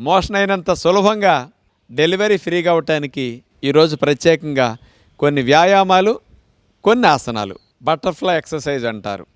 Motion అయినంత సులభంగా delivery ఫ్రీగా అవటానికి ఈరోజు ప్రత్యేకంగా కొన్ని వ్యాయామాలు కొన్ని ఆసనాలు. బటర్ఫ్లై ఎక్సర్సైజ్ అంటారు.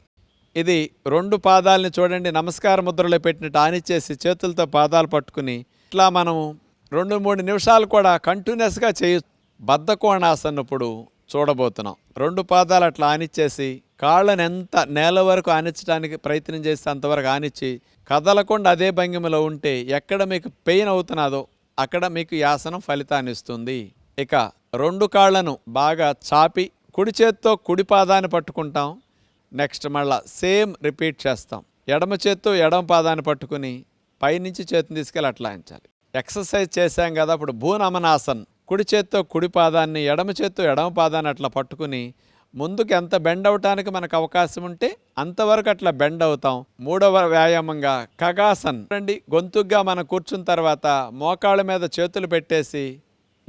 ఇది రెండు పాదాలని చూడండి. నమస్కార ముద్రలో పెట్టినట్టు ఆనిచ్చేసి చేతులతో పాదాలు పట్టుకుని ఇట్లా మనము రెండు మూడు నిమిషాలు కూడా కంటిన్యూస్గా చేయ బద్ధకోణాసనప్పుడు చూడబోతున్నాం. రెండు పాదాలు అట్లా ఆనిచ్చేసి కాళ్ళను ఎంత నేల వరకు ఆనిచ్చడానికి ప్రయత్నం చేస్తే అంతవరకు ఆనిచ్చి కదలకుండా అదే భంగిమలో ఉంటే ఎక్కడ మీకు పెయిన్ అవుతున్నదో అక్కడ మీకు యాసనం ఆసనం ఫలితాన్ని ఇస్తుంది. ఇక రెండు కాళ్ళను బాగా చాపి కుడి చేత్తో కుడి పాదాన్ని పట్టుకుంటాం. నెక్స్ట్ మళ్ళా సేమ్ రిపీట్ చేస్తాం. ఎడమ చేత్తో ఎడమ పాదాన్ని పట్టుకుని పైనుంచి చేతిని తీసుకెళ్ళి అట్లా ఉంచాలి ఎక్సర్సైజ్ చేశాం కదా అప్పుడు భూనమనాసన్ కుడి చేత్తో కుడి పాదాన్ని ఎడమ చేత్తో ఎడమ పాదాన్ని అట్లా పట్టుకుని ముందుకు ఎంత బెండ్ అవటానికి మనకు అవకాశం ఉంటే అంతవరకు అట్లా బెండ్ అవుతాం. మూడవ వ్యాయామంగా కగాసన్. రండి గొంతుగ్గా మనం కూర్చున్న తర్వాత మోకాళ్ళ మీద చేతులు పెట్టేసి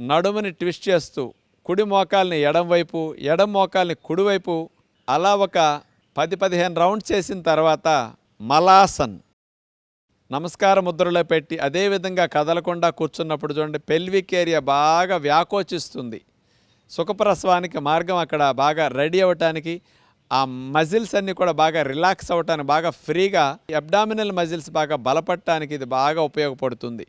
నడుముని ట్విస్ట్ చేస్తూ కుడి మోకాల్ని ఎడం వైపు ఎడం మోకాల్ని కుడివైపు అలా ఒక పది పదిహేను రౌండ్స్ చేసిన తర్వాత మలాసన్. నమస్కార ముద్రలో పెట్టి అదే విధంగా కదలకుండా కూర్చున్నప్పుడు చూడండి పెల్విక్ ఏరియా బాగా వ్యాకోచిస్తుంది. సుఖప్రసవానికి మార్గం అక్కడ బాగా రెడీ అవ్వటానికి ఆ మజిల్స్ అన్నీ కూడా బాగా రిలాక్స్ అవ్వటానికి బాగా ఫ్రీగా అబ్డామినల్ మజిల్స్ బాగా బలపడటానికి ఇది బాగా ఉపయోగపడుతుంది.